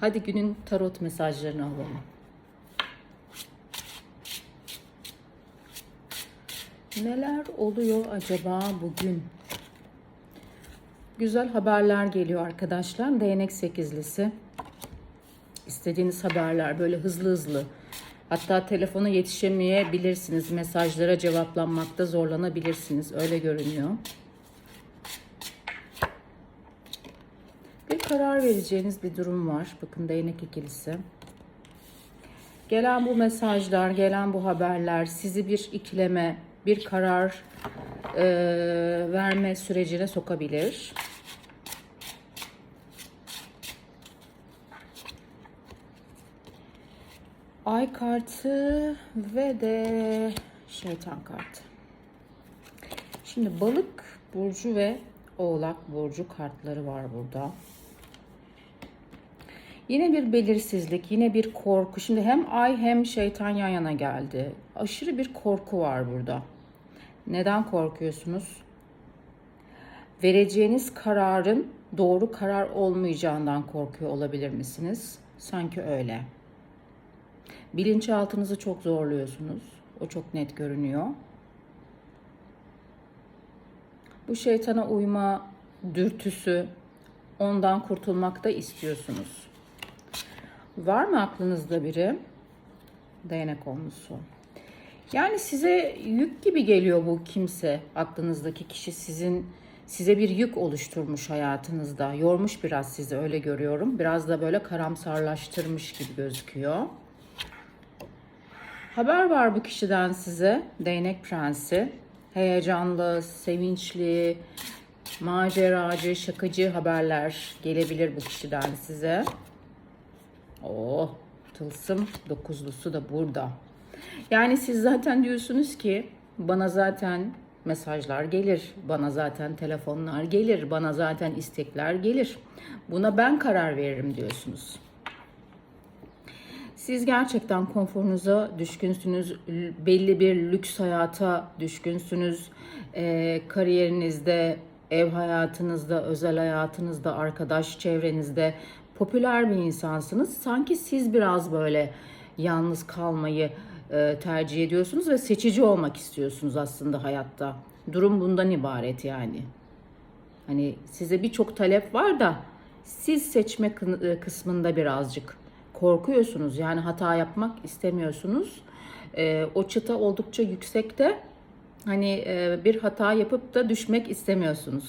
Hadi günün tarot mesajlarını alalım. Neler oluyor acaba bugün? Güzel haberler geliyor arkadaşlar. Değnek sekizlisi. İstediğiniz haberler böyle hızlı hızlı. Hatta telefona yetişemeyebilirsiniz. Mesajlara cevaplanmakta zorlanabilirsiniz. Öyle görünüyor. Karar vereceğiniz bir durum var. Bakın değnek ikilisi. Gelen bu mesajlar, gelen bu haberler sizi bir ikileme, bir karar eee, verme sürecine sokabilir. Ay kartı ve de şeytan kartı. Şimdi balık burcu ve oğlak burcu kartları var burada. Yine bir belirsizlik, yine bir korku. Şimdi hem ay hem şeytan yan yana geldi. Aşırı bir korku var burada. Neden korkuyorsunuz? Vereceğiniz kararın doğru karar olmayacağından korkuyor olabilir misiniz? Sanki öyle. Bilinçaltınızı çok zorluyorsunuz. O çok net görünüyor. Bu şeytana uyma dürtüsü, ondan kurtulmak da istiyorsunuz. Var mı aklınızda biri? Değnek olmuşsu. Yani size yük gibi geliyor bu kimse. Aklınızdaki kişi sizin size bir yük oluşturmuş hayatınızda. Yormuş biraz sizi öyle görüyorum. Biraz da böyle karamsarlaştırmış gibi gözüküyor. Haber var bu kişiden size. Değnek Prensi. Heyecanlı, sevinçli, maceracı, şakacı haberler gelebilir bu kişiden size. Tılsım dokuzlusu da burada. Yani siz zaten diyorsunuz ki bana zaten mesajlar gelir, bana zaten telefonlar gelir, bana zaten istekler gelir. Buna ben karar veririm diyorsunuz. Siz gerçekten konforunuza düşkünsünüz, belli bir lüks hayata düşkünsünüz. Ee, kariyerinizde, ev hayatınızda, özel hayatınızda, arkadaş çevrenizde popüler bir insansınız. Sanki siz biraz böyle yalnız kalmayı e, tercih ediyorsunuz ve seçici olmak istiyorsunuz aslında hayatta. Durum bundan ibaret yani. Hani size birçok talep var da siz seçme e, kısmında birazcık korkuyorsunuz. Yani hata yapmak istemiyorsunuz. Ee, o çıta oldukça yüksekte. Hani e, bir hata yapıp da düşmek istemiyorsunuz.